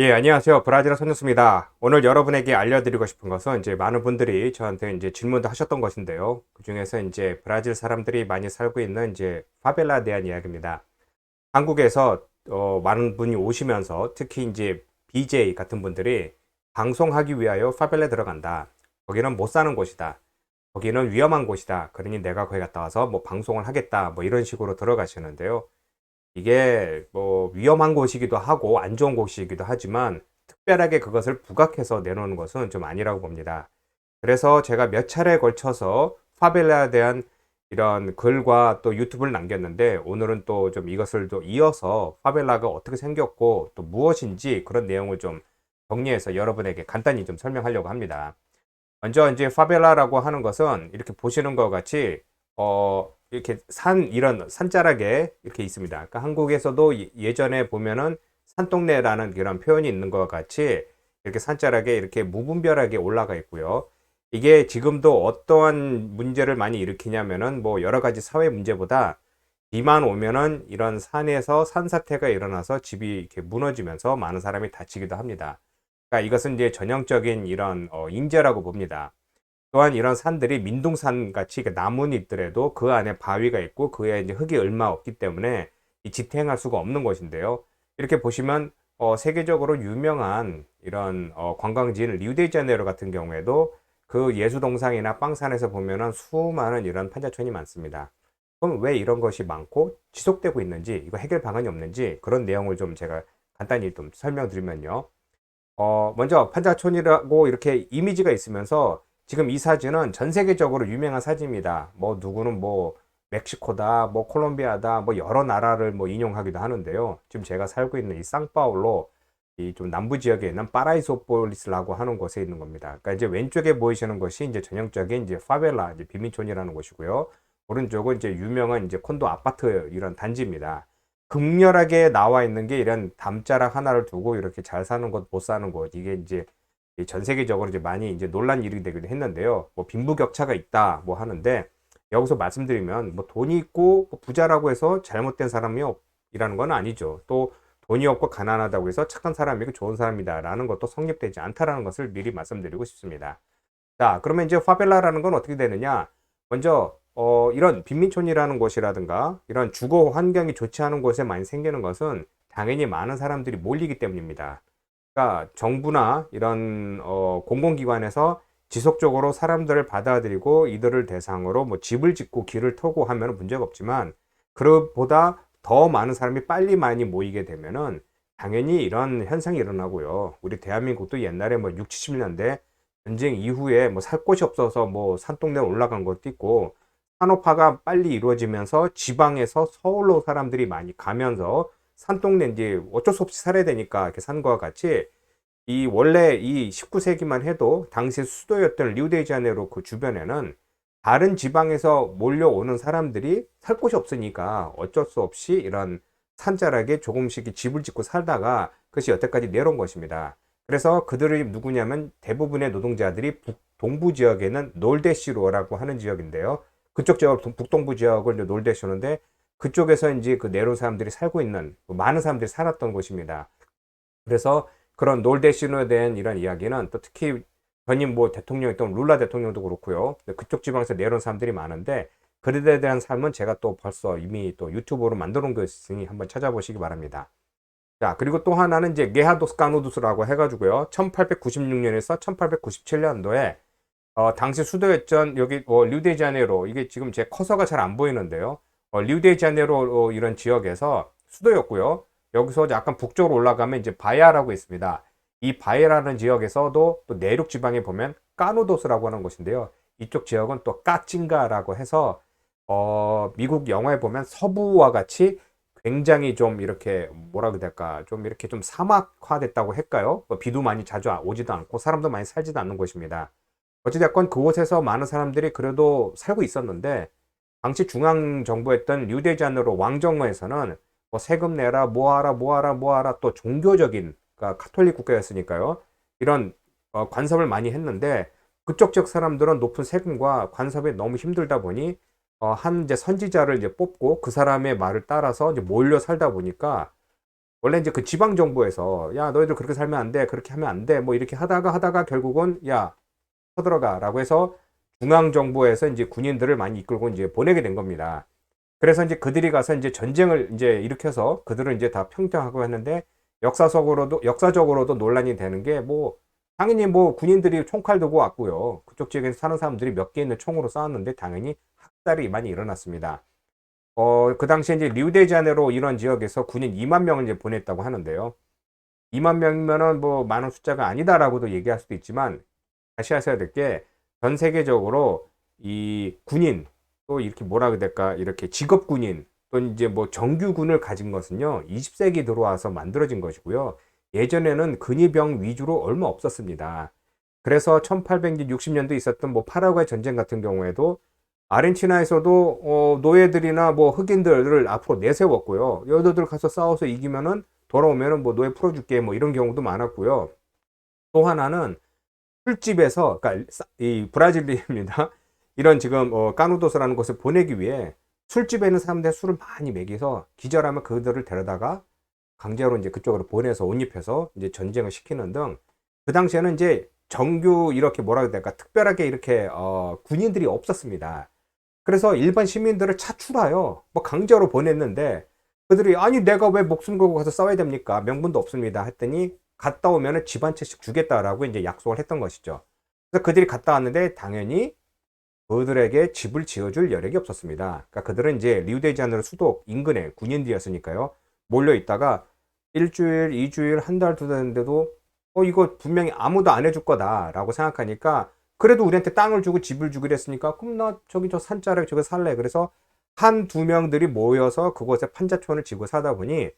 예, 안녕하세요. 브라질의 손뉴스입니다. 오늘 여러분에게 알려드리고 싶은 것은 이제 많은 분들이 저한테 이제 질문도 하셨던 것인데요. 그 중에서 이제 브라질 사람들이 많이 살고 있는 이제 파벨라에 대한 이야기입니다. 한국에서 어, 많은 분이 오시면서 특히 이제 BJ 같은 분들이 방송하기 위하여 파벨라에 들어간다. 거기는 못 사는 곳이다. 거기는 위험한 곳이다. 그러니 내가 거기 갔다 와서 뭐 방송을 하겠다. 뭐 이런 식으로 들어가시는데요. 이게 뭐 위험한 곳이기도 하고 안 좋은 곳이기도 하지만 특별하게 그것을 부각해서 내놓는 것은 좀 아니라고 봅니다. 그래서 제가 몇 차례에 걸쳐서 파벨라에 대한 이런 글과 또 유튜브를 남겼는데 오늘은 또 좀 이것을 또 이어서 파벨라가 어떻게 생겼고 또 무엇인지 그런 내용을 좀 정리해서 여러분에게 간단히 좀 설명하려고 합니다. 먼저 이제 파벨라라고 하는 것은 이렇게 보시는 것 같이 어 이렇게 산 이런 산자락에 이렇게 있습니다. 그러니까 한국에서도 예- 예전에 보면은 산동네라는 그런 표현이 있는 것 같이 이렇게 산자락에 이렇게 무분별하게 올라가 있고요. 이게 지금도 어떠한 문제를 많이 일으키냐면은 뭐 여러 가지 사회 문제보다 비만 오면은 이런 산에서 산사태가 일어나서 집이 이렇게 무너지면서 많은 사람이 다치기도 합니다. 그러니까 이것은 이제 전형적인 이런 어, 인재라고 봅니다. 또한 이런 산들이 민둥산 같이 이렇게 나무는 있더라도 그 안에 바위가 있고 그에 이제 흙이 얼마 없기 때문에 이 지탱할 수가 없는 것인데요. 이렇게 보시면 어, 세계적으로 유명한 이런 어, 관광지인 리우데자네이루 같은 경우에도 그 예수동상이나 빵산에서 보면은 수많은 이런 판자촌이 많습니다. 그럼 왜 이런 것이 많고 지속되고 있는지 이거 해결 방안이 없는지 그런 내용을 좀 제가 간단히 좀 설명드리면요. 어, 먼저 판자촌이라고 이렇게 이미지가 있으면서 지금 이 사진은 전 세계적으로 유명한 사진입니다. 뭐 누구는 뭐 멕시코다, 뭐 콜롬비아다, 뭐 여러 나라를 뭐 인용하기도 하는데요. 지금 제가 살고 있는 이 상파울로 이 좀 남부 지역에 있는 파라이소폴리스라고 하는 곳에 있는 겁니다. 그러니까 이제 왼쪽에 보이시는 것이 이제 전형적인 이제 파벨라, 이제 빈민촌이라는 곳이고요. 오른쪽은 이제 유명한 이제 콘도 아파트 이런 단지입니다. 극렬하게 나와 있는 게 이런 담자락 하나를 두고 이렇게 잘 사는 곳, 못 사는 곳. 이게 이제 전 세계적으로 이제 많이 이제 논란 일이 되기도 했는데요. 뭐 빈부격차가 있다 뭐 하는데 여기서 말씀드리면 뭐 돈이 있고 뭐 부자라고 해서 잘못된 사람이 없이라는 건 아니죠. 또 돈이 없고 가난하다고 해서 착한 사람이고 좋은 사람이다라는 것도 성립되지 않다라는 것을 미리 말씀드리고 싶습니다. 자, 그러면 이제 파벨라라는 건 어떻게 되느냐? 먼저 어, 이런 빈민촌이라는 곳이라든가 이런 주거 환경이 좋지 않은 곳에 많이 생기는 것은 당연히 많은 사람들이 몰리기 때문입니다. 그러니까 정부나 이런 어, 공공기관에서 지속적으로 사람들을 받아들이고 이들을 대상으로 뭐 집을 짓고 길을 터고 하면 문제가 없지만 그보다 더 많은 사람이 빨리 많이 모이게 되면은 당연히 이런 현상이 일어나고요. 우리 대한민국도 옛날에 뭐 6, 70년대 전쟁 이후에 뭐 살 곳이 없어서 뭐 산동네 올라간 것도 있고 산업화가 빨리 이루어지면서 지방에서 서울로 사람들이 많이 가면서 산동네 이제 어쩔 수 없이 살아야 되니까 이렇게 산 거와 같이 이 원래 이 19세기만 해도 당시 수도였던 리우데자네이루 그 주변에는 다른 지방에서 몰려오는 사람들이 살 곳이 없으니까 어쩔 수 없이 이런 산자락에 조금씩 집을 짓고 살다가 그것이 여태까지 내려온 것입니다. 그래서 그들이 누구냐면 대부분의 노동자들이 북, 동부 지역에는 놀데시로라고 하는 지역인데요. 그쪽 지역, 북동부 지역을 놀데시로인데 그쪽에서 이제 그 내려온 사람들이 살고 있는 많은 사람들이 살았던 곳입니다. 그래서 그런 놀데시노에 대한 이런 이야기는 또 특히 전임 뭐 대통령이었던 룰라 대통령도 그렇고요. 그쪽 지방에서 내려온 사람들이 많은데 그들에 대한 삶은 제가 또 벌써 이미 또 유튜브로 만들어 놓은 거 있으니 한번 찾아보시기 바랍니다. 자, 그리고 또 하나는 이제 게하도스 까누두스라고 해가지고요. 1896년에서 1897년도에 어, 당시 수도였던 여기 어, 리우데자네이루 이게 지금 제 커서가 잘 안 보이는데요. 어, 리우데자네이루 어, 이런 지역에서 수도였고요. 여기서 약간 북쪽으로 올라가면 이제 바야라고 있습니다. 이 바야라는 지역에서도 또 내륙 지방에 보면 까누도스라고 하는 곳인데요. 이쪽 지역은 또 까칭가라고 해서 어, 미국 영화에 보면 서부와 같이 굉장히 좀 이렇게 뭐라 그래야 될까 좀 이렇게 좀 사막화됐다고 할까요? 뭐 비도 많이 자주 오지도 않고 사람도 많이 살지도 않는 곳입니다. 어찌됐건 그곳에서 많은 사람들이 그래도 살고 있었는데 당시 중앙 정부였던 류데자네로 왕정부에서는 뭐 세금 내라 뭐하라 뭐하라 뭐하라 또 종교적인 그러니까 카톨릭 국가였으니까요. 이런 어, 관섭을 많이 했는데 그쪽 지역 사람들은 높은 세금과 관섭이 너무 힘들다 보니 어, 한 이제 선지자를 이제 뽑고 그 사람의 말을 따라서 이제 몰려 살다 보니까 원래 이제 그 지방 정부에서 야 너희들 그렇게 살면 안 돼, 그렇게 하면 안 돼, 뭐 이렇게 하다가 하다가 결국은 야 쳐들어가라고 해서 중앙 정부에서 이제 군인들을 많이 이끌고 이제 보내게 된 겁니다. 그래서 이제 그들이 가서 이제 전쟁을 이제 일으켜서 그들은 이제 다 평정하고 했는데 역사적으로도 역사적으로도 논란이 되는 게 뭐 당연히 뭐 군인들이 총칼 들고 왔고요. 그쪽 지역에서 사는 사람들이 몇 개 있는 총으로 싸웠는데 당연히 학살이 많이 일어났습니다. 어, 그 당시에 이제 리우데자네로 이런 지역에서 군인 2만 명을 이제 보냈다고 하는데요. 2만 명이면은 뭐 많은 숫자가 아니다라고도 얘기할 수도 있지만 다시 하셔야 될 게 전 세계적으로 이 군인 또 이렇게 뭐라 될까? 이렇게 직업 군인 또 이제 뭐 정규군을 가진 것은요 20세기 들어와서 만들어진 것이고요. 예전에는 근위병 위주로 얼마 없었습니다. 그래서 1860년도 있었던 뭐 파라과이 전쟁 같은 경우에도 아르헨티나에서도 어, 노예들이나 뭐 흑인들을 앞으로 내세웠고요. 여자들 가서 싸워서 이기면은 돌아오면은 뭐 노예 풀어줄게 뭐 이런 경우도 많았고요. 또 하나는 술집에서 그러니까 이 브라질리입니다. 이런 지금 어, 까누도스라는 곳을 보내기 위해 술집에 있는 사람들 술을 많이 먹여서 기절하면 그들을 데려다가 강제로 이제 그쪽으로 보내서 옷 입혀서 이제 전쟁을 시키는 등 그 당시에는 이제 정규 이렇게 뭐라 해야 될까 특별하게 이렇게 어, 군인들이 없었습니다. 그래서 일반 시민들을 차출하여 뭐 강제로 보냈는데 그들이 아니 내가 왜 목숨 걸고 가서 싸워야 됩니까? 명분도 없습니다. 했더니 갔다 오면은 집 한 채씩 주겠다라고 이제 약속을 했던 것이죠. 그래서 그들이 갔다 왔는데 당연히 그들에게 집을 지어줄 여력이 없었습니다. 그러니까 그들은 이제 리우데자네르 수도 인근에 군인들이었으니까요. 몰려 있다가 일주일, 이주일, 한 달, 두달 됐는데도 어 이거 분명히 아무도 안 해줄 거다라고 생각하니까 그래도 우리한테 땅을 주고 집을 주기로 했으니까 그럼 나 저기 저 산자락에 저기 살래. 그래서 한 두 명들이 모여서 그곳에 판자촌을 지고 사다 보니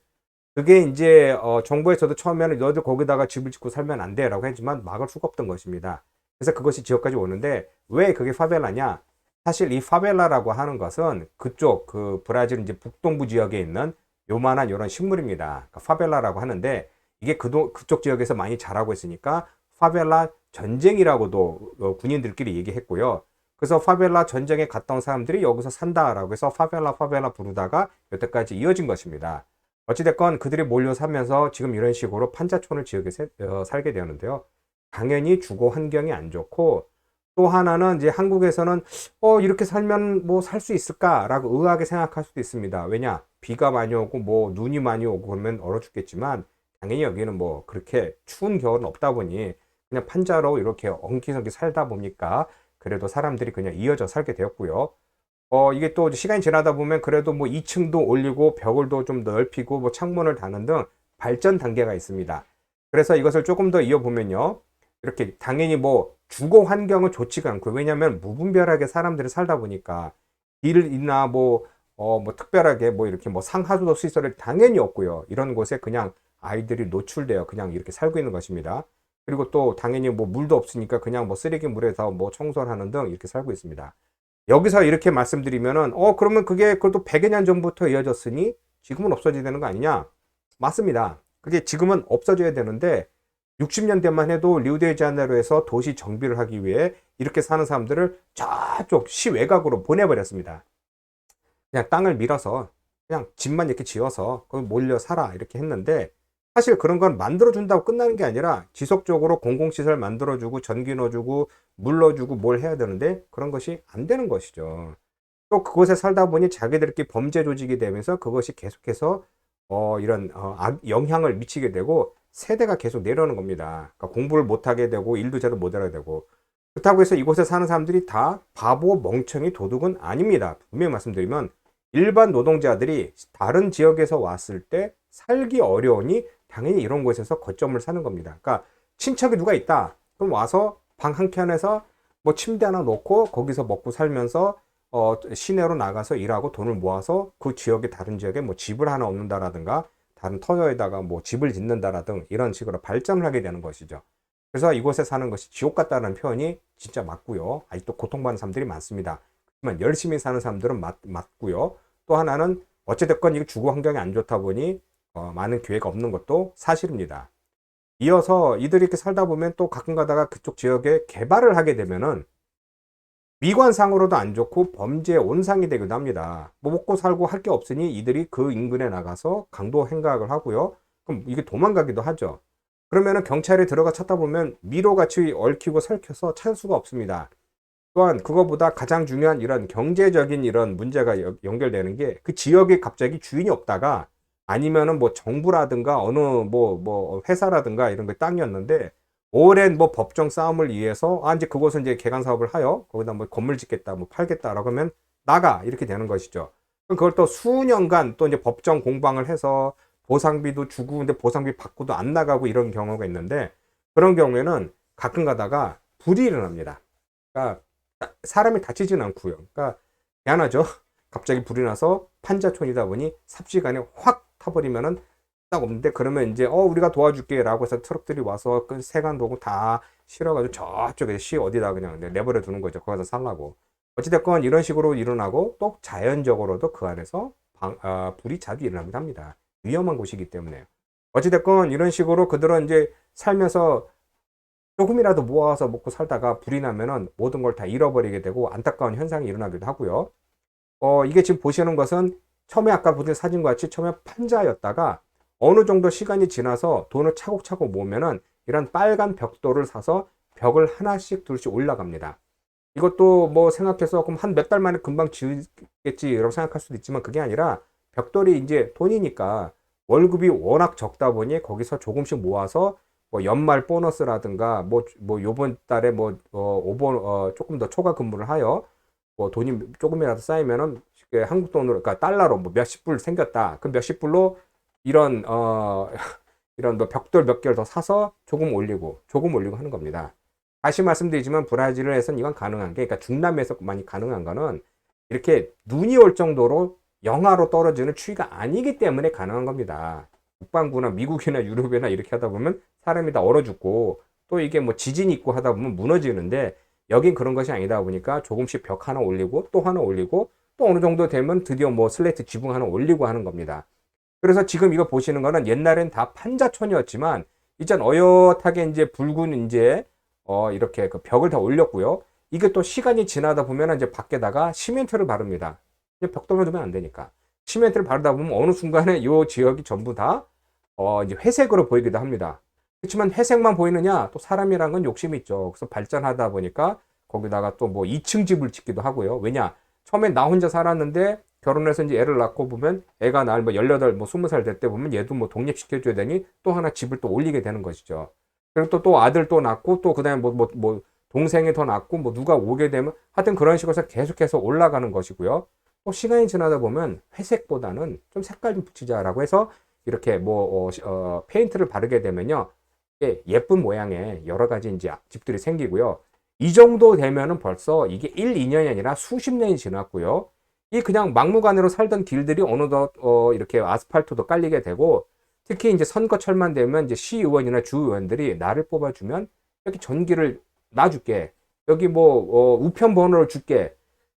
그게 이제 어, 정부에서도 처음에는 너희들 거기다가 집을 짓고 살면 안 돼라고 했지만 막을 수가 없던 것입니다. 그래서 그것이 지역까지 오는데 왜 그게 파벨라냐? 사실 이 파벨라라고 하는 것은 그쪽 그 브라질 이제 북동부 지역에 있는 요만한 이런 식물입니다. 그러니까 파벨라라고 하는데 이게 그도, 그쪽 지역에서 많이 자라고 있으니까 파벨라 전쟁이라고도 어, 군인들끼리 얘기했고요. 그래서 파벨라 전쟁에 온 사람들이 여기서 산다라고 해서 파벨라 파벨라 부르다가 여태까지 이어진 것입니다. 어찌됐건 그들이 몰려 살면서 지금 이런 식으로 판자촌을 지역에 어, 살게 되었는데요. 당연히 주거 환경이 안 좋고 또 하나는 이제 한국에서는 어 이렇게 살면 뭐 살 수 있을까라고 의아하게 생각할 수도 있습니다. 왜냐 비가 많이 오고 뭐 눈이 많이 오고 그러면 얼어 죽겠지만 당연히 여기는 뭐 그렇게 추운 겨울은 없다 보니 그냥 판자로 이렇게 엉키성키 살다 보니까 그래도 사람들이 그냥 이어져 살게 되었고요. 어, 이게 또 시간이 지나다 보면 그래도 뭐 2층도 올리고 벽을 좀 넓히고 뭐 창문을 다는 등 발전 단계가 있습니다. 그래서 이것을 조금 더 이어보면요. 이렇게 당연히 뭐 주거 환경은 좋지가 않고 왜냐하면 무분별하게 사람들이 살다 보니까 길이나 뭐, 어, 뭐 특별하게 뭐 이렇게 뭐 상하수도 시설을 당연히 없고요. 이런 곳에 그냥 아이들이 노출되어 그냥 이렇게 살고 있는 것입니다. 그리고 또 당연히 뭐 물도 없으니까 그냥 뭐 쓰레기 물에서 뭐 청소를 하는 등 이렇게 살고 있습니다. 여기서 이렇게 말씀드리면은 어 그러면 그게 그래도 100여 년 전부터 이어졌으니 지금은 없어져야 되는 거 아니냐? 맞습니다. 그게 지금은 없어져야 되는데 60년대만 해도 리우데자네로에서 도시 정비를 하기 위해 이렇게 사는 사람들을 저쪽 시 외곽으로 보내버렸습니다. 그냥 땅을 밀어서 그냥 집만 이렇게 지어서 거기 몰려 살아 이렇게 했는데 사실 그런 건 만들어준다고 끝나는 게 아니라 지속적으로 공공시설 만들어주고 전기 넣어주고 물 넣어주고 뭘 해야 되는데 그런 것이 안 되는 것이죠. 또 그곳에 살다 보니 자기들끼리 범죄 조직이 되면서 그것이 계속해서 어, 이런 어, 영향을 미치게 되고 세대가 계속 내려오는 겁니다. 그러니까 공부를 못하게 되고 일도 제대로 못하게 되고 그렇다고 해서 이곳에 사는 사람들이 다 바보 멍청이 도둑은 아닙니다. 분명히 말씀드리면 일반 노동자들이 다른 지역에서 왔을 때 살기 어려우니 당연히 이런 곳에서 거점을 사는 겁니다. 그러니까 친척이 누가 있다. 그럼 와서 방 한 켠에서 뭐 침대 하나 놓고 거기서 먹고 살면서 어, 시내로 나가서 일하고 돈을 모아서 그 지역의 다른 지역에 뭐 집을 하나 얻는다라든가 다른 터여에다가 뭐 집을 짓는다라든 이런 식으로 발전을 하게 되는 것이죠. 그래서 이곳에 사는 것이 지옥 같다는 표현이 진짜 맞고요. 아직도 고통받는 사람들이 많습니다. 하지만 열심히 사는 사람들은 맞, 맞고요. 또 하나는 어찌됐건 이 주거 환경이 안 좋다 보니 어, 많은 기회가 없는 것도 사실입니다. 이어서 이들이 이렇게 살다 보면 또 가끔 가다가 그쪽 지역에 개발을 하게 되면은 미관상으로도 안 좋고 범죄의 온상이 되기도 합니다. 뭐 먹고 살고 할 게 없으니 이들이 그 인근에 나가서 강도 행각을 하고요. 그럼 이게 도망가기도 하죠. 그러면은 경찰이 들어가 찾다 보면 미로같이 얽히고 설켜서 찾을 수가 없습니다. 또한 그거보다 가장 중요한 이런 경제적인 이런 문제가 여- 연결되는 게 그 지역에 갑자기 주인이 없다가 아니면은 뭐 정부라든가 어느 뭐뭐 회사라든가 이런 게 땅이었는데 오랜 뭐 법정 싸움을 위해서 아 이제 그곳은 이제 개간 사업을 하여 거기다 뭐 건물 짓겠다 뭐 팔겠다라고 하면 나가 이렇게 되는 것이죠. 그럼 그걸 또 수년간 또 이제 법정 공방을 해서 보상비도 주고 근데 보상비 받고도 안 나가고 이런 경우가 있는데 그런 경우에는 가끔 가다가 불이 일어납니다. 그러니까 사람이 다치진 않고요. 그러니까 미안하죠. 갑자기 불이 나서 판자촌이다 보니 삽시간에 확 타버리면은 딱 없는데 그러면 이제 어 우리가 도와줄게 라고 해서 트럭들이 와서 그 세관 도구 다 실어가지고 저쪽에 시 어디다 그냥 내버려 두는 거죠. 거기서 살라고. 어찌됐건 이런 식으로 일어나고 또 자연적으로도 그 안에서 방- 아, 불이 자주 일어나기도 합니다. 위험한 곳이기 때문에. 어찌됐건 이런 식으로 그들은 이제 살면서 조금이라도 모아서 먹고 살다가 불이 나면은 모든 걸 다 잃어버리게 되고 안타까운 현상이 일어나기도 하고요. 어, 이게 지금 보시는 것은 처음에 아까 보신 사진과 같이 처음에 판자였다가 어느 정도 시간이 지나서 돈을 차곡차곡 모으면은 이런 빨간 벽돌을 사서 벽을 하나씩 둘씩 올라갑니다. 이것도 뭐 생각해서 그럼 한 몇 달 만에 금방 지으겠지라고 생각할 수도 있지만 그게 아니라 벽돌이 이제 돈이니까 월급이 워낙 적다 보니 거기서 조금씩 모아서 뭐 연말 보너스라든가 뭐 뭐 요번 달에 뭐 어, 오번 어, 조금 더 초과 근무를 하여 뭐 돈이 조금이라도 쌓이면은 한국 돈으로 그러니까 달러로 뭐 몇십 불 생겼다. 그 몇십 불로 이런 어 이런 뭐 벽돌 몇 개를 더 사서 조금 올리고 조금 올리고 하는 겁니다. 다시 말씀드리지만 브라질에서는 이건 가능한 게 그러니까 중남미에서 많이 가능한 거는 이렇게 눈이 올 정도로 영하로 떨어지는 추위가 아니기 때문에 가능한 겁니다. 북반구나 미국이나 유럽이나 이렇게 하다 보면 사람이 다 얼어 죽고 또 이게 뭐 지진이 있고 하다 보면 무너지는데 여긴 그런 것이 아니다 보니까 조금씩 벽 하나 올리고 또 하나 올리고 또 어느 정도 되면 드디어 뭐 슬레이트 지붕 하나 올리고 하는 겁니다. 그래서 지금 이거 보시는 거는 옛날엔 다 판자촌이었지만 이젠 어엿하게 이제 붉은 이제 어 이렇게 그 벽을 다 올렸고요. 이게 또 시간이 지나다 보면 이제 밖에다가 시멘트를 바릅니다. 벽돌만 두면 안 되니까. 시멘트를 바르다 보면 어느 순간에 이 지역이 전부 다 어, 이제 회색으로 보이기도 합니다. 그렇지만 회색만 보이느냐? 또 사람이란 건 욕심이 있죠. 그래서 발전하다 보니까 거기다가 또 뭐 2층 집을 짓기도 하고요. 왜냐? 처음엔 나 혼자 살았는데 결혼해서 이제 애를 낳고 보면 애가 날 뭐 18, 뭐 20살 될 때 보면 얘도 뭐 독립시켜줘야 되니 또 하나 집을 또 올리게 되는 것이죠. 그리고 또, 또 아들 또 낳고 또 그 다음에 뭐, 뭐, 뭐 동생이 더 낳고 뭐 누가 오게 되면 하여튼 그런 식으로 해서 계속해서 올라가는 것이고요. 또 시간이 지나다 보면 회색보다는 좀 색깔 좀 붙이자라고 해서 이렇게 뭐 어, 시- 어, 페인트를 바르게 되면요. 이게 예쁜 모양의 여러 가지 이제 집들이 생기고요. 이 정도 되면은 벌써 이게 1, 2년이 아니라 수십 년이 지났고요. 이 그냥 막무가내로 살던 길들이 어느덧 어, 이렇게 아스팔트도 깔리게 되고 특히 이제 선거철만 되면 이제 시의원이나 주의원들이 나를 뽑아주면 여기 전기를 놔줄게. 여기 뭐 어, 우편 번호를 줄게.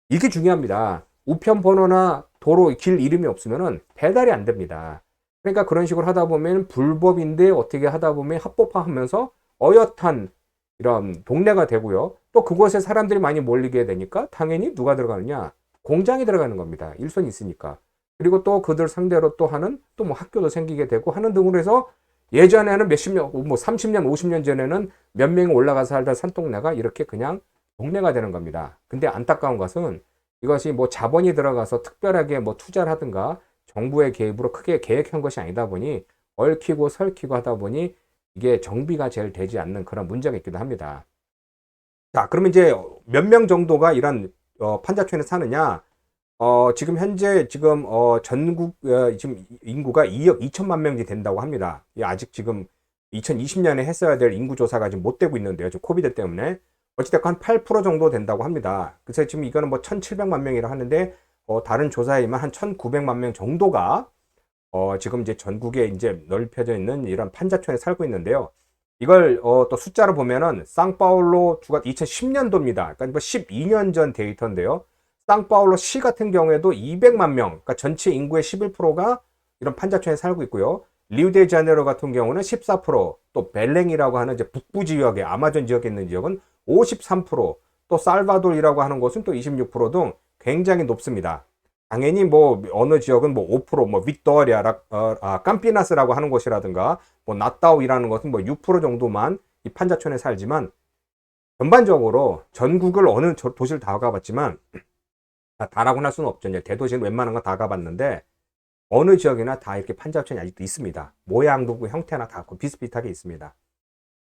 이게 중요합니다. 우편 번호나 도로 길 이름이 없으면은 배달이 안 됩니다. 그러니까 그런 식으로 하다 보면 불법인데 어떻게 하다 보면 합법화하면서 어엿한 이런 동네가 되고요. 또 그곳에 사람들이 많이 몰리게 되니까 당연히 누가 들어가느냐? 공장이 들어가는 겁니다. 일선이 있으니까. 그리고 또 그들 상대로 또 하는 또 뭐 학교도 생기게 되고 하는 등으로 해서 예전에는 몇십 년, 뭐 30년, 50년 전에는 몇 명이 올라가서 살던 산동네가 이렇게 그냥 동네가 되는 겁니다. 근데 안타까운 것은 이것이 뭐 자본이 들어가서 특별하게 뭐 투자를 하든가 정부의 개입으로 크게 계획한 것이 아니다 보니 얽히고 설키고 하다 보니 이게 정비가 제일 되지 않는 그런 문제가 있기도 합니다. 자, 그러면 이제 몇 명 정도가 이런 어, 판자촌에 사느냐? 어, 지금 현재 지금 어, 전국 어, 지금 인구가 2억 2천만 명이 된다고 합니다. 이 아직 지금 2020년에 했어야 될 인구 조사가 지금 못 되고 있는데요. 지금 코비드 때문에 어찌됐건 한 8% 정도 된다고 합니다. 그래서 지금 이거는 뭐 1,700만 명이라 하는데 어, 다른 조사에만 한 1,900만 명 정도가 어, 지금 이제 전국에 이제 넓혀져 있는 이런 판자촌에 살고 있는데요. 이걸 어, 또 숫자로 보면은 상파울로 주가 2010년도입니다. 그러니까 뭐 12년 전 데이터인데요. 상파울로 시 같은 경우에도 200만 명, 그러니까 전체 인구의 11%가 이런 판자촌에 살고 있고요. 리우데자네이로 같은 경우는 14%, 또 벨랭이라고 하는 이제 북부 지역에 아마존 지역에 있는 지역은 53%, 또 살바돌이라고 하는 곳은 또 26%등 굉장히 높습니다. 당연히 뭐 어느 지역은 뭐 5%뭐 빅토리아, 라- 어, 아, 깜피나스라고 하는 곳이라든가 뭐 나타우이라는 것은 뭐 6% 정도만 이 판자촌에 살지만 전반적으로 전국을 어느 저- 도시를 다 가봤지만 다 다라고는 할 수는 없죠. 이제 대도시는 웬만한 건다 가봤는데 어느 지역이나 다 이렇게 판자촌이 아직도 있습니다. 모양도 그 형태나 다 비슷비슷하게 있습니다.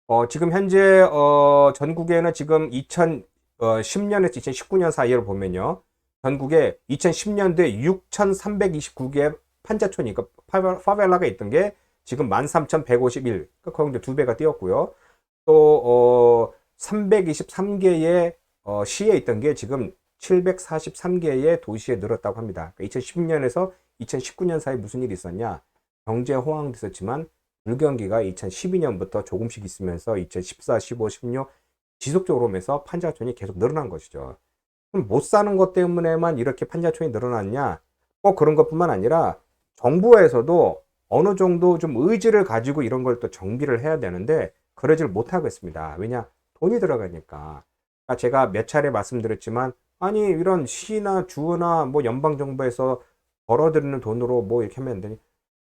어, 지금 현재 어, 전국에는 지금 2010년에서 2019년 사이를 보면요. 전국에 2010년도에 6,329개의 판자촌이, 그러니까 파벨- 파벨라가 있던 게 지금 13,151, 그러니까 거의 이제 두 배가 뛰었고요. 또, 어, 323개의 어, 시에 있던 게 지금 743개의 도시에 늘었다고 합니다. 2010년에서 2019년 사이 무슨 일이 있었냐? 경제 호황도 있었지만 불경기가 2012년부터 조금씩 있으면서 2014, 15, 16 지속적으로 오면서 판자촌이 계속 늘어난 것이죠. 못 사는 것 때문에만 이렇게 판자촌이 늘어났냐? 꼭 그런 것뿐만 아니라 정부에서도 어느 정도 좀 의지를 가지고 이런 걸 또 정비를 해야 되는데 그러지를 못하고 있습니다. 왜냐? 돈이 들어가니까. 아, 제가 몇 차례 말씀드렸지만 아니 이런 시나 주나 뭐 연방 정부에서 벌어들이는 돈으로 뭐 이렇게 하면 안 되니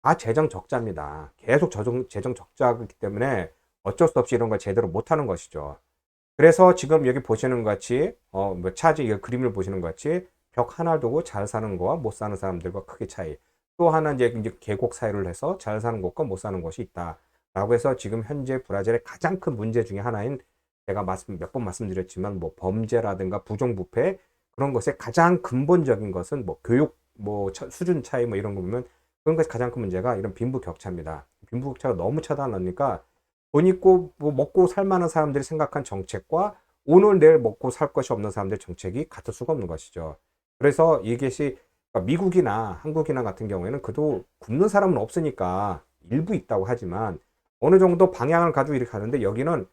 다 재정 적자입니다. 계속 재정 재정 적자이기 때문에 어쩔 수 없이 이런 걸 제대로 못하는 것이죠. 그래서 지금 여기 보시는 것 같이 어 뭐 차지 이 그림을 보시는 것 같이 벽 하나 두고 잘 사는 거와 못 사는 사람들과 크게 차이. 또 하나 이제 이제 계곡 사유를 해서 잘 사는 곳과 못 사는 곳이 있다라고 해서 지금 현재 브라질의 가장 큰 문제 중에 하나인 제가 말씀 몇 번 말씀드렸지만 뭐 범죄라든가 부정부패 그런 것의 가장 근본적인 것은 뭐 교육 뭐 차- 수준 차이 뭐 이런 거 보면 그런 것이 가장 큰 문제가 이런 빈부 격차입니다. 빈부 격차가 너무 차단하니까 돈 있고 뭐 먹고 살 만한 사람들이 생각한 정책과 오늘 내일 먹고 살 것이 없는 사람들의 정책이 같을 수가 없는 것이죠. 그래서 이것이 그러니까 미국이나 한국이나 같은 경우에는 그도 굶는 사람은 없으니까 일부 있다고 하지만 어느 정도 방향을 가지고 이렇게 가는데 여기는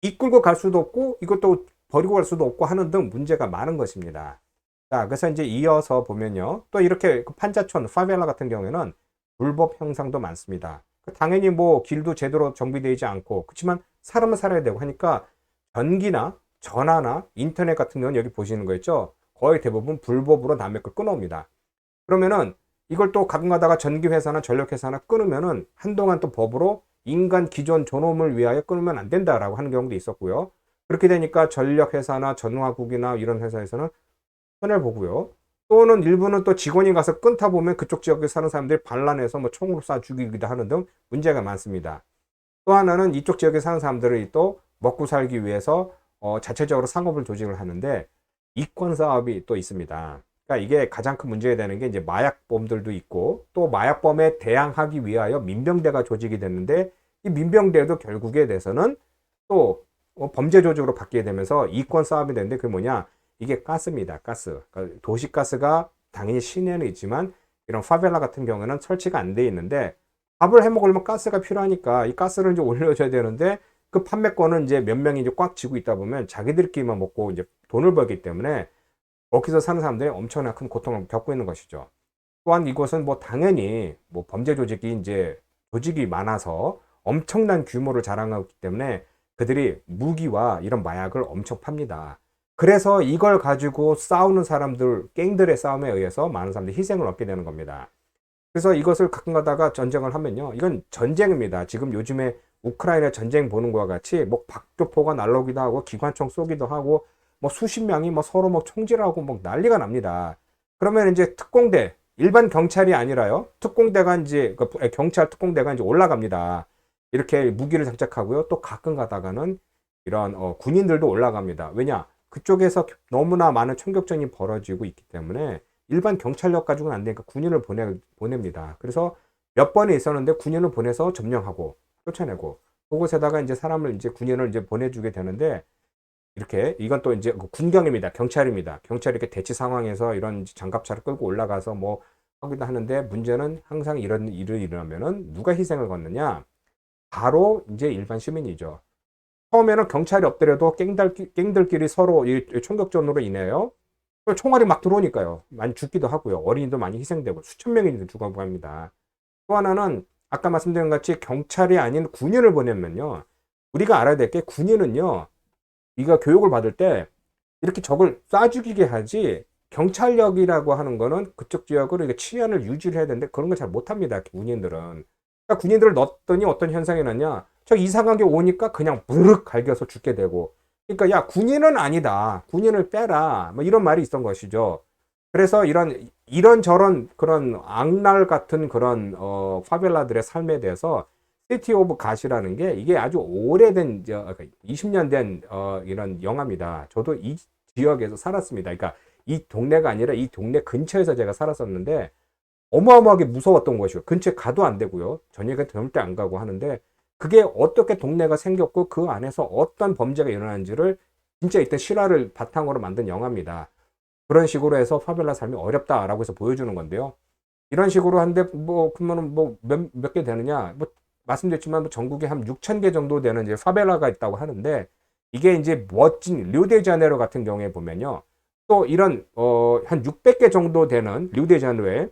이끌고 갈 수도 없고 이것도 버리고 갈 수도 없고 하는 등 문제가 많은 것입니다. 자, 그래서 이제 이어서 보면요. 또 이렇게 그 판자촌, 파벨라 같은 경우에는 불법 형상도 많습니다. 당연히 뭐 길도 제대로 정비되지 않고 그렇지만 사람은 살아야 되고 하니까 전기나 전화나 인터넷 같은 경우는 여기 보시는 거 있죠. 거의 대부분 불법으로 남의 걸 끊어옵니다. 그러면은 이걸 또 가끔 가다가 전기회사나 전력회사나 끊으면은 한동안 또 법으로 인간 기존 존엄을 위하여 끊으면 안 된다라고 하는 경우도 있었고요. 그렇게 되니까 전력회사나 전화국이나 이런 회사에서는 손해를 보고요. 또는 일부는 또 직원이 가서 끊다 보면 그쪽 지역에 사는 사람들이 반란해서 뭐 총으로 쏴 죽이기도 하는 등 문제가 많습니다. 또 하나는 이쪽 지역에 사는 사람들이 또 먹고 살기 위해서 어, 자체적으로 상업을 조직을 하는데 이권 사업이 또 있습니다. 그러니까 이게 가장 큰 문제가 되는 게 이제 마약범들도 있고 또 마약범에 대항하기 위하여 민병대가 조직이 됐는데 이 민병대도 결국에 대해서는 또 어, 범죄 조직으로 바뀌게 되면서 이권 사업이 되는데 그게 뭐냐? 이게 가스입니다. 가스. 그러니까 도시가스가 당연히 시내는 있지만 이런 파벨라 같은 경우는 설치가 안 돼 있는데 밥을 해 먹으려면 가스가 필요하니까 이 가스를 이제 올려줘야 되는데 그 판매권은 이제 몇 명이 이제 꽉 쥐고 있다 보면 자기들끼리만 먹고 이제 돈을 벌기 때문에 거기서 사는 사람들이 엄청나게 큰 고통을 겪고 있는 것이죠. 또한 이곳은 뭐 당연히 뭐 범죄 조직이 이제 조직이 많아서 엄청난 규모를 자랑하고 있기 때문에 그들이 무기와 이런 마약을 엄청 팝니다. 그래서 이걸 가지고 싸우는 사람들, 갱들의 싸움에 의해서 많은 사람들이 희생을 얻게 되는 겁니다. 그래서 이것을 가끔 가다가 전쟁을 하면요. 이건 전쟁입니다. 지금 요즘에 우크라이나 전쟁 보는 것과 같이 뭐 박교포가 날라오기도 하고 기관총 쏘기도 하고 뭐 수십 명이 뭐 서로 뭐 총질하고 뭐 난리가 납니다. 그러면 이제 특공대, 일반 경찰이 아니라요. 특공대가 이제 그 경찰 특공대가 이제 올라갑니다. 이렇게 무기를 장착하고요. 또 가끔 가다가는 이런 어, 군인들도 올라갑니다. 왜냐? 그쪽에서 너무나 많은 총격전이 벌어지고 있기 때문에 일반 경찰력 가지고는 안 되니까 군인을 보내, 보냅니다. 그래서 몇 번이 있었는데 군인을 보내서 점령하고 쫓아내고 그곳에다가 이제 사람을 이제 군인을 이제 보내주게 되는데 이렇게 이건 또 이제 그 군경입니다. 경찰입니다. 경찰이 이렇게 대치 상황에서 이런 장갑차를 끌고 올라가서 뭐 하기도 하는데 문제는 항상 이런 일을 일어나면은 누가 희생을 걷느냐? 바로 이제 일반 시민이죠. 처음에는 경찰이 없더라도 갱들, 갱들끼리 서로 이 총격전으로 인해요. 총알이 막 들어오니까요. 많이 죽기도 하고요. 어린이도 많이 희생되고 수천 명이 죽어가고 합니다. 또 하나는 아까 말씀드린 것 같이 경찰이 아닌 군인을 보내면요. 우리가 알아야 될 게 군인은요. 이가 교육을 받을 때 이렇게 적을 쏴 죽이게 하지 경찰력이라고 하는 거는 그쪽 지역으로 치안을 유지를 해야 되는데 그런 걸 잘 못합니다. 군인들은. 그러니까 군인들을 넣었더니 어떤 현상이 났냐? 저 이상한 게 오니까 그냥 무르륵 갈겨서 죽게 되고. 그러니까 야 군인은 아니다. 군인을 빼라. 뭐 이런 말이 있던 것이죠. 그래서 이런 이런 저런 그런 악랄 같은 그런 어 파벨라들의 삶에 대해서 시티 오브 갓이라는 게 이게 아주 오래된 저 20년 된 어, 이런 영화입니다. 저도 이 지역에서 살았습니다. 그러니까 이 동네가 아니라 이 동네 근처에서 제가 살았었는데 어마어마하게 무서웠던 것이요. 근처에 가도 안 되고요. 저녁에 절대 안 가고 하는데 그게 어떻게 동네가 생겼고 그 안에서 어떤 범죄가 일어나는지를 진짜 이때 실화를 바탕으로 만든 영화입니다. 그런 식으로 해서 파벨라 삶이 어렵다라고 해서 보여주는 건데요. 이런 식으로 한데 뭐 그러면은 뭐몇 몇개 되느냐? 뭐 말씀드렸지만 뭐 전국에 한 6천 개 정도 되는 이제 파벨라가 있다고 하는데 이게 이제 멋진 류데자네로 같은 경우에 보면요. 또 이런 어 한 600개 정도 되는 류데자네로에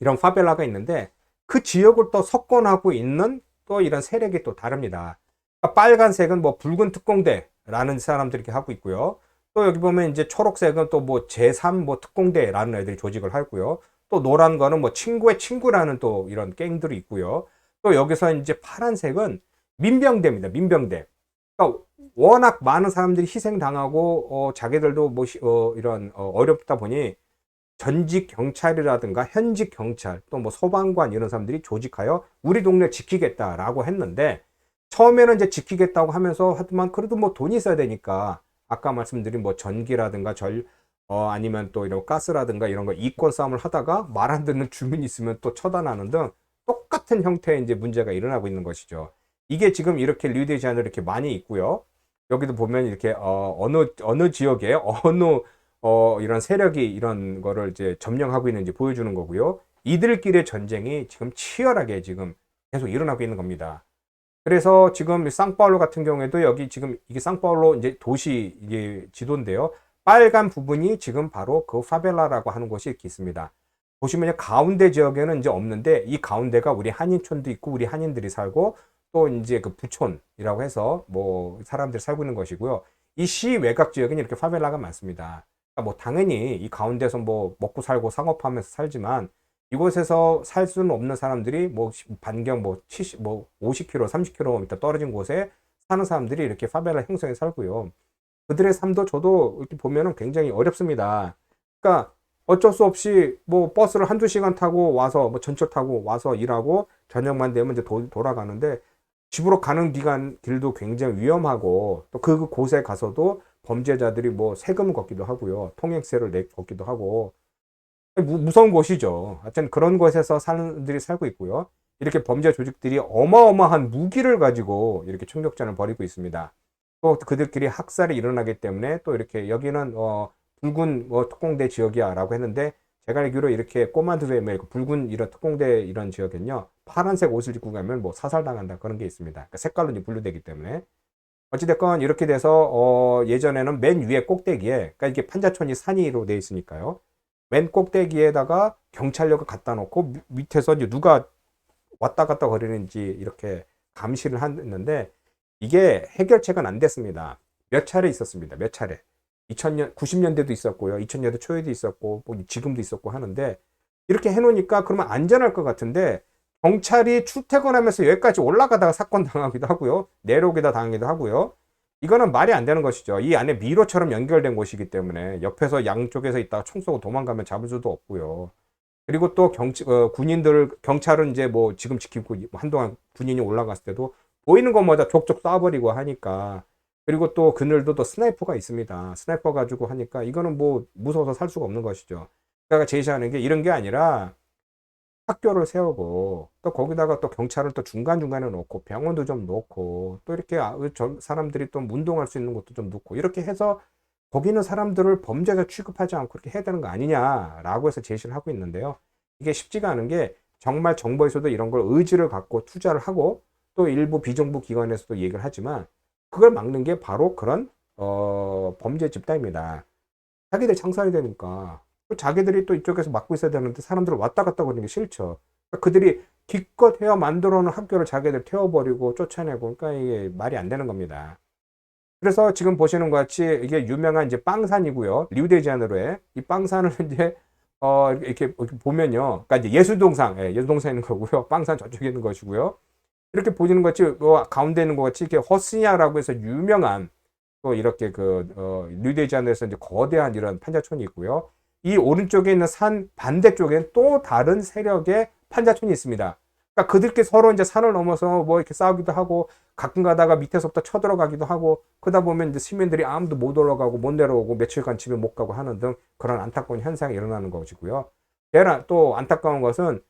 이런 파벨라가 있는데 그 지역을 또 석권하고 있는 또 이런 세력이 또 다릅니다. 그러니까 빨간색은 뭐 붉은 특공대라는 사람들이 이렇게 하고 있고요. 또 여기 보면 이제 초록색은 또 뭐 제3 뭐 특공대라는 애들이 조직을 하고요. 또 노란 거는 뭐 친구의 친구라는 또 이런 갱들이 있고요. 또 여기서 이제 파란색은 민병대입니다. 민병대. 그러니까 워낙 많은 사람들이 희생당하고 어, 자기들도 뭐 시- 어, 이런 어, 어렵다 보니 전직 경찰이라든가 현직 경찰 또 뭐 소방관 이런 사람들이 조직하여 우리 동네 지키겠다라고 했는데 처음에는 이제 지키겠다고 하면서 하지만 그래도 뭐 돈이 있어야 되니까 아까 말씀드린 뭐 전기라든가 절 어, 아니면 또 이런 가스라든가 이런 거 이권 싸움을 하다가 말 안 듣는 주민이 있으면 또 처단하는 등 똑같은 형태의 이제 문제가 일어나고 있는 것이죠. 이게 지금 이렇게 류데지안으로 이렇게 많이 있고요. 여기도 보면 이렇게 어, 어느 어느 지역에 어느 어, 이런 세력이 이런 거를 이제 점령하고 있는지 보여주는 거고요. 이들끼리의 전쟁이 지금 치열하게 지금 계속 일어나고 있는 겁니다. 그래서 지금 이 상파울로 같은 경우에도 여기 지금 이게 상파울로 이제 도시 이게 지도인데요. 빨간 부분이 지금 바로 그 파벨라라고 하는 곳이 이렇게 있습니다. 보시면 가운데 지역에는 이제 없는데 이 가운데가 우리 한인촌도 있고 우리 한인들이 살고 또 이제 그 부촌이라고 해서 뭐 사람들이 살고 있는 것이고요. 이 시 외곽 지역에는 이렇게 파벨라가 많습니다. 그러니까 뭐 당연히 이 가운데서 뭐 먹고 살고 상업하면서 살지만 이곳에서 살 수는 없는 사람들이 뭐 반경 뭐 70, 뭐 50km, 30km 떨어진 곳에 사는 사람들이 이렇게 파벨라 형성에 살고요. 그들의 삶도 저도 이렇게 보면은 굉장히 어렵습니다. 그러니까 어쩔 수 없이 뭐 버스를 한두 시간 타고 와서 뭐 전철 타고 와서 일하고 저녁만 되면 이제 도, 돌아가는데 집으로 가는 기간 길도 굉장히 위험하고 또 그 곳에 가서도 범죄자들이 뭐 세금을 걷기도 하고요. 통행세를 내 걷기도 하고 무, 무서운 곳이죠. 하여튼 그런 곳에서 사람들이 살고 있고요. 이렇게 범죄 조직들이 어마어마한 무기를 가지고 이렇게 총격전을 벌이고 있습니다. 또 그들끼리 학살이 일어나기 때문에 또 이렇게 여기는 어 붉은 뭐 특공대 지역이야라고 했는데 제가 알기로 이렇게 꼬마들의 뭐 붉은 이런 특공대 이런 지역은요 파란색 옷을 입고 가면 뭐 사살당한다 그런 게 있습니다. 그러니까 색깔로 분류되기 때문에 어찌됐건 이렇게 돼서 어 예전에는 맨 위에 꼭대기에 그러니까 이게 판자촌이 산이로 돼 있으니까요 맨 꼭대기에다가 경찰력을 갖다 놓고 미- 밑에서 이제 누가 왔다 갔다 거리는지 이렇게 감시를 했는데 이게 해결책은 안 됐습니다. 몇 차례 있었습니다. 몇 차례. 2000년, 90년대도 있었고요. 2000년대 초에도 있었고, 뭐 지금도 있었고 하는데, 이렇게 해 놓으니까 그러면 안전할 것 같은데, 경찰이 출퇴근하면서 여기까지 올라가다가 사건 당하기도 하고요. 내려오기다 당하기도 하고요. 이거는 말이 안 되는 것이죠. 이 안에 미로처럼 연결된 곳이기 때문에 옆에서 양쪽에서 있다가 총 쏘고 도망가면 잡을 수도 없고요. 그리고 또 경, 어, 군인들, 경찰은 이제 뭐 지금 지키고 한동안 군인이 올라갔을 때도 보이는 것마다 족족 쏴버리고 하니까 그리고 또 그늘도 또 스나이퍼가 있습니다. 스나이퍼 가지고 하니까 이거는 뭐 무서워서 살 수가 없는 것이죠. 제가 제시하는 게 이런 게 아니라 학교를 세우고 또 거기다가 또 경찰을 또 중간중간에 놓고 병원도 좀 놓고 또 이렇게 아- 저 사람들이 또 운동할 수 있는 것도 좀 놓고 이렇게 해서 거기 있는 사람들을 범죄자 취급하지 않고 그렇게 해야 되는 거 아니냐라고 해서 제시를 하고 있는데요. 이게 쉽지가 않은 게 정말 정부에서도 이런 걸 의지를 갖고 투자를 하고 또 일부 비정부 기관에서도 얘기를 하지만 그걸 막는 게 바로 그런 어, 범죄 집단입니다. 자기들 창살이 되니까 또 자기들이 또 이쪽에서 막고 있어야 되는데 사람들을 왔다 갔다 거리는 게 싫죠. 그러니까 그들이 기껏 해야 만들어 놓은 학교를 자기들 태워버리고 쫓아내고 그러니까 이게 말이 안 되는 겁니다. 그래서 지금 보시는 것 같이 이게 유명한 이제 빵산이고요. 리우데자네로의 이 빵산을 이제 어 이렇게, 이렇게 보면요. 그러니까 이제 예술동상, 예, 예술동상 있는 거고요. 빵산 저쪽에 있는 것이고요. 이렇게 보시는 것 같이 뭐 가운데 있는 것 같이 이렇게 허스니아라고 해서 유명한 또 이렇게 그 어, 리우데자네로에서 이제 거대한 이런 판자촌이 있고요. 이 오른쪽에 있는 산 반대쪽엔 또 다른 세력의 판자촌이 있습니다. 그러니까 그들끼리 서로 이제 산을 넘어서 뭐 이렇게 싸우기도 하고 가끔 가다가 밑에서부터 쳐들어가기도 하고 그러다 보면 이제 시민들이 아무도 못 올라가고 못 내려오고 며칠간 집에 못 가고 하는 등 그런 안타까운 현상이 일어나는 것이고요. 또 안타까운 것은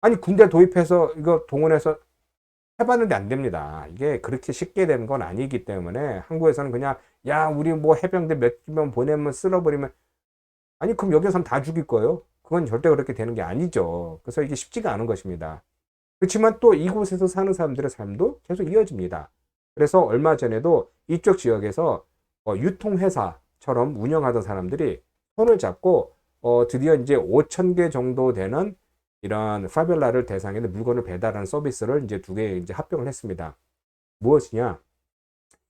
아니 군대 도입해서 이거 동원해서 해봤는데 안 됩니다. 이게 그렇게 쉽게 되는 건 아니기 때문에 한국에서는 그냥 야 우리 뭐 해병대 몇 명 보내면 쓸어버리면 아니 그럼 여기서는 다 죽일 거예요? 그건 절대 그렇게 되는 게 아니죠. 그래서 이게 쉽지가 않은 것입니다. 그렇지만 또 이곳에서 사는 사람들의 삶도 계속 이어집니다. 그래서 얼마 전에도 이쪽 지역에서 어, 유통회사처럼 운영하던 사람들이 손을 잡고 어, 드디어 이제 5천 개 정도 되는 이런 파벨라를 대상으로 물건을 배달하는 서비스를 이제 두 개 이제 합병을 했습니다. 무엇이냐?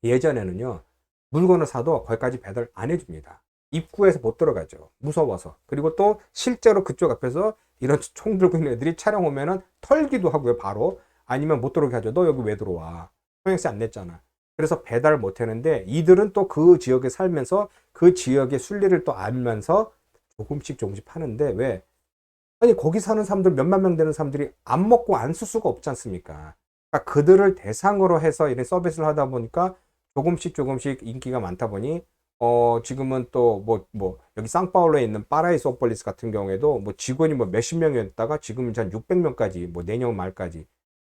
예전에는요, 물건을 사도 거기까지 배달 안 해줍니다. 입구에서 못 들어가죠. 무서워서. 그리고 또 실제로 그쪽 앞에서 이런 총 들고 있는 애들이 촬영 오면은 털기도 하고요, 바로. 아니면 못 들어오게 하죠. 너 여기 왜 들어와? 통행세 안 냈잖아. 그래서 배달을 못 하는데 이들은 또 그 지역에 살면서 그 지역의 순리를 또 알면서 조금씩 조금씩 파는데 왜? 아니, 거기 사는 사람들 몇만 명 되는 사람들이 안 먹고 안 쓸 수가 없지 않습니까? 그러니까 그들을 대상으로 해서 이런 서비스를 하다 보니까 조금씩 조금씩 인기가 많다 보니 어, 지금은 또, 뭐, 뭐, 여기 상파울로에 있는 파라이소폴리스 같은 경우에도 뭐 직원이 뭐 몇십 명이었다가 지금은 한 600명까지, 뭐 내년 말까지,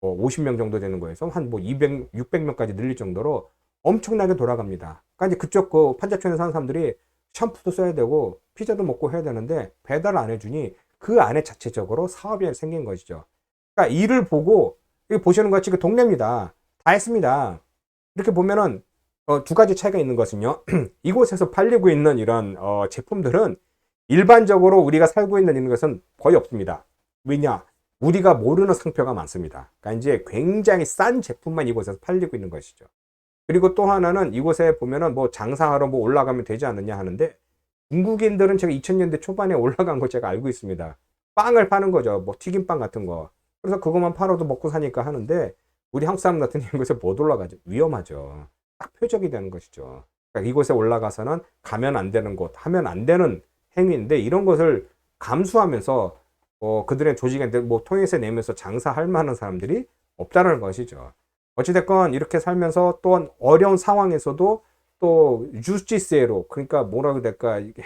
뭐 50명 정도 되는 거에서 한 뭐 200, 600명까지 늘릴 정도로 엄청나게 돌아갑니다. 그러니까 이제 그쪽 그 판자촌에 사는 사람들이 샴푸도 써야 되고 피자도 먹고 해야 되는데 배달 안 해주니 그 안에 자체적으로 사업이 생긴 것이죠. 그러니까 이를 보고, 여기 보시는 것 같이 그 동네입니다. 다 했습니다. 이렇게 보면은 어, 두 가지 차이가 있는 것은요. 이곳에서 팔리고 있는 이런 어, 제품들은 일반적으로 우리가 살고 있는 이런 것은 거의 없습니다. 왜냐? 우리가 모르는 상표가 많습니다. 그러니까 이제 굉장히 싼 제품만 이곳에서 팔리고 있는 것이죠. 그리고 또 하나는 이곳에 보면은 뭐 장사하러 뭐 올라가면 되지 않느냐 하는데 중국인들은 제가 2000년대 초반에 올라간 거 제가 알고 있습니다. 빵을 파는 거죠. 뭐 튀김빵 같은 거. 그래서 그것만 팔아도 먹고 사니까 하는데 우리 한국 사람 같은 이곳에 못 올라가죠. 위험하죠. 딱 표적이 되는 것이죠. 그러니까 이곳에 올라가서는 가면 안 되는 곳, 하면 안 되는 행위인데 이런 것을 감수하면서 어, 그들의 조직에 뭐 통행세 내면서 장사할 만한 사람들이 없다는 것이죠. 어찌됐건 이렇게 살면서 또한 어려운 상황에서도 또 주스티스로 그러니까 뭐라고 될까 이게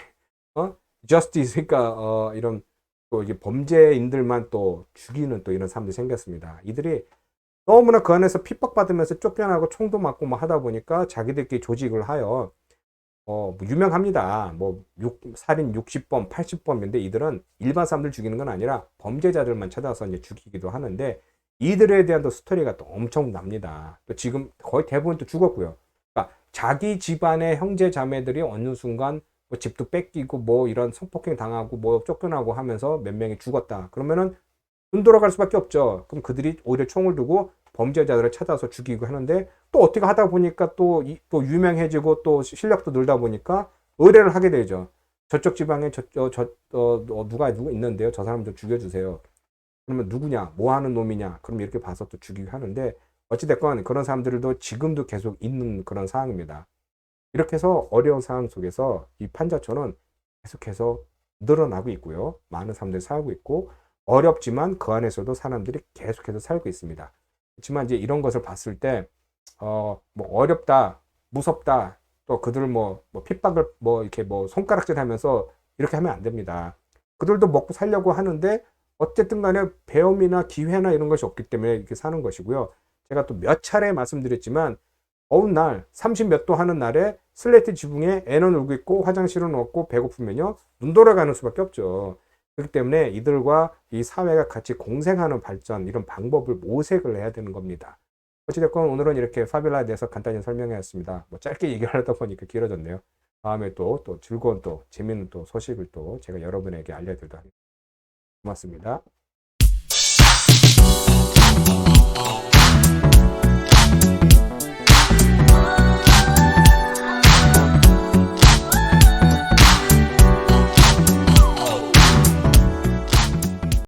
어 저스티스 그러니까 어 이런 또 이게 범죄인들만 또 죽이는 또 이런 사람들이 생겼습니다. 이들이 너무나 그 안에서 핍박받으면서 쫓겨나고 총도 맞고 뭐 하다 보니까 자기들끼리 조직을 하여 어, 뭐 유명합니다. 뭐, 6, 살인 60번, 80번인데 이들은 일반 사람들 죽이는 건 아니라 범죄자들만 찾아서 이제 죽이기도 하는데 이들에 대한 또 스토리가 또 엄청 납니다. 또 지금 거의 대부분 또 죽었고요. 그러니까 자기 집안의 형제 자매들이 어느 순간 뭐 집도 뺏기고 뭐 이런 성폭행 당하고 뭐 쫓겨나고 하면서 몇 명이 죽었다. 그러면은 눈 돌아갈 수밖에 없죠. 그럼 그들이 오히려 총을 두고 범죄자들을 찾아서 죽이고 하는데 또 어떻게 하다 보니까 또, 이, 또 유명해지고 또 실력도 늘다 보니까 의뢰를 하게 되죠. 저쪽 지방에 저, 저, 저 어, 어, 누가 누구 있는데요. 저 사람 좀 죽여주세요. 그러면 누구냐, 뭐 하는 놈이냐, 그럼 이렇게 봐서 또 죽이고 하는데 어찌됐건 그런 사람들도 지금도 계속 있는 그런 상황입니다. 이렇게 해서 어려운 상황 속에서 이 판자촌은 계속해서 늘어나고 있고요. 많은 사람들이 살고 있고 어렵지만 그 안에서도 사람들이 계속해서 살고 있습니다. 그렇지만 이제 이런 것을 봤을 때, 어, 뭐 어렵다, 무섭다, 또 그들을 뭐, 뭐 핍박을 뭐 이렇게 뭐 손가락질 하면서 이렇게 하면 안 됩니다. 그들도 먹고 살려고 하는데 어쨌든 간에 배움이나 기회나 이런 것이 없기 때문에 이렇게 사는 것이고요. 제가 또 몇 차례 말씀드렸지만 어느 날 30몇 도 하는 날에 슬레이트 지붕에 애는 울고 있고 화장실은 없고 배고프면요 눈 돌아가는 수밖에 없죠. 그렇기 때문에 이들과 이 사회가 같이 공생하는 발전 이런 방법을 모색을 해야 되는 겁니다. 어찌됐건 오늘은 이렇게 파빌라에 대해서 간단히 설명해왔습니다. 뭐 짧게 얘기를 하다 보니까 길어졌네요. 다음에 또, 또 즐거운 또 재밌는 또 소식을 또 제가 여러분에게 알려드리도록 하겠습니다. 고맙습니다.